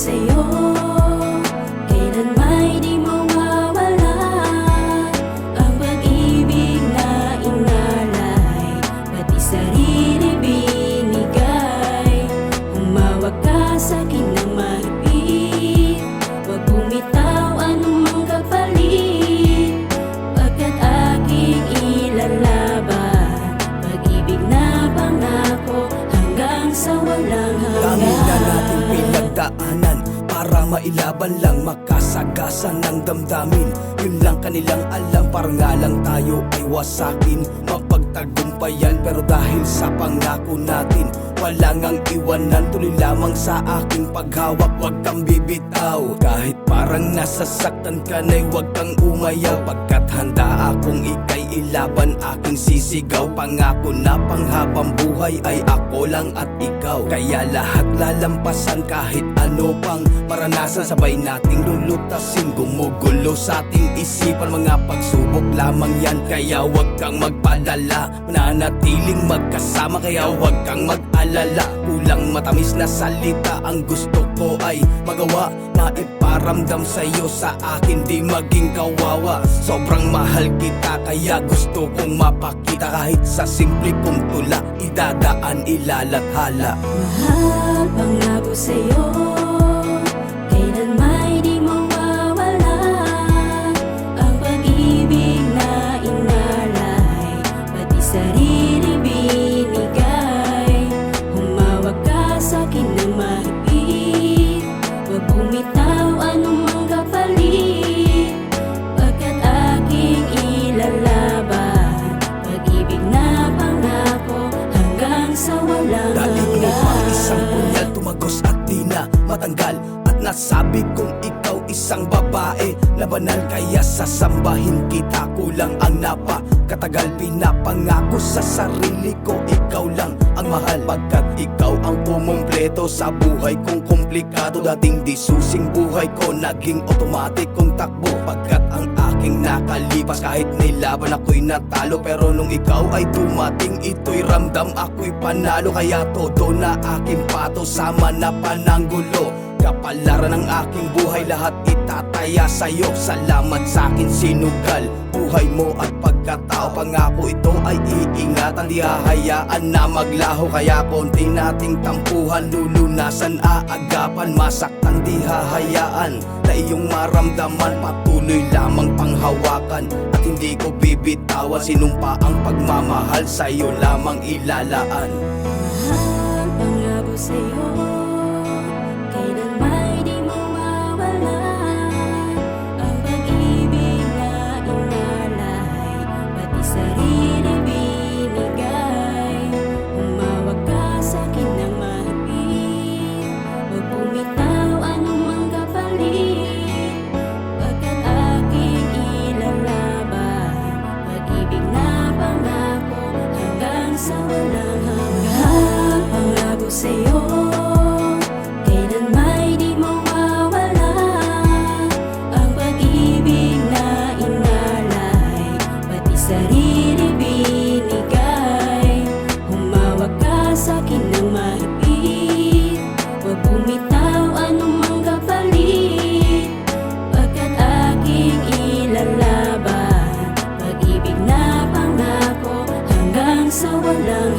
sa'yo. Kailan may di mawawala Ang pag-ibig na inalay? Pati sarili binigay. Humawag ka sa'kin na mahigpit. Huwag bumitaw anumang kapalit. Pagkat aking ilalaban Pag-ibig na pangako Hanggang sa walang Dami na hanggan. nating pinagdaanan mailaban lang makasagasan ng damdamin. Yun lang kanilang alam Parang nga lang tayo ay wasakin Mapagtagumpayan pero dahil sa pangako natin Wala ngang iwanan. Tuloy lamang sa aking paghawak Huwag kang bibitaw. Kahit parang nasasaktan ka na'y huwag kang umayaw. Pagkat handa ikay ilaban Aking sisigaw. Pangako na panghabang buhay ay ako lang at ikaw. Kaya lahat lalampasan kahit ano pang maranasan. Sabay nating lulutasin Gumugulo sa ating isipan. Mga pagsubok lamang yan Kaya wag kang magpadala Mananatiling magkasama Kaya wag kang mag-alala. Kulang matamis na salita Ang gusto ko ay magawa Na iparamdam sa'yo sa akin Di maging kawawa. Sobrang mahal kita Kaya gusto kong mapakita. Kahit sa simple kong tula Idadaan ilalathala Mahal pangako sa'yo At nasabi kong ikaw isang babae. Labanan kaya sasambahin kita. Kulang ang napa Katagal pinapangako sa sarili ko Ikaw lang ang mahal. Pagkat ikaw ang kumumpleto Sa buhay kong komplikado. Dating di susing buhay ko Naging automatic kong takbo. Pagkat ang aking nakalipas Kahit nilaban ako'y natalo. Pero nung ikaw ay dumating Ito'y ramdam ako'y panalo. Kaya todo na aking pato Sama na pananggulo Kapalaran ng aking buhay Lahat itataya sa'yo. Salamat sa akin sinugal Buhay mo at pagkatao. Pangako ito ay iingatan. Di hahayaan na maglaho Kaya konti nating tampuhan. Lulunasan, aagapan Masaktan. Di hahayaan Na iyong maramdaman. Patuloy lamang panghawakan At hindi ko bibitawan. Sinumpa ang pagmamahal Sa'yo lamang ilalaan pangako hanggang sa walang hanggan. Pangako sa'yo. 我能。